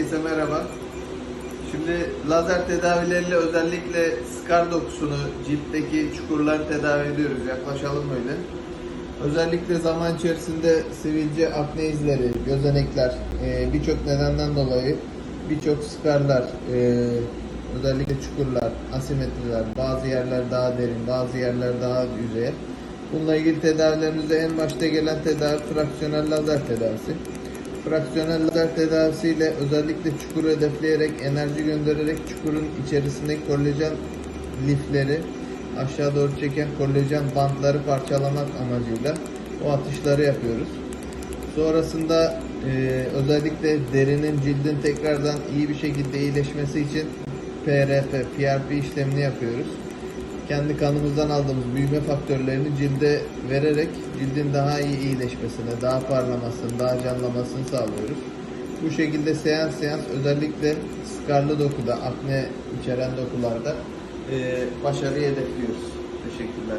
Herkese merhaba. Şimdi lazer tedavileriyle özellikle skar dokusunu, ciltteki çukurları tedavi ediyoruz. Yaklaşalım böyle. Özellikle zaman içerisinde sivilce, akne izleri, gözenekler, e, birçok nedenden dolayı birçok skarlar, e, özellikle çukurlar, asimetriler, bazı yerler daha derin, bazı yerler daha yüzeye. Bununla ilgili tedavilerimizde en başta gelen tedavi fraksiyonel lazer tedavisi. Fraksiyonel lazer tedavisiyle özellikle çukuru hedefleyerek, enerji göndererek çukurun içerisindeki kolajen lifleri aşağı doğru çeken kolajen bantları parçalamak amacıyla o atışları yapıyoruz. Sonrasında e, özellikle derinin cildin tekrardan iyi bir şekilde iyileşmesi için PRP, PRP işlemini yapıyoruz. Kendi kanımızdan aldığımız büyüme faktörlerini cilde vererek cildin daha iyi iyileşmesine, daha parlamasını, daha canlamasını sağlıyoruz. Bu şekilde seans seans özellikle skarlı dokuda, akne içeren dokularda e, başarıyı hedefliyoruz. Teşekkürler.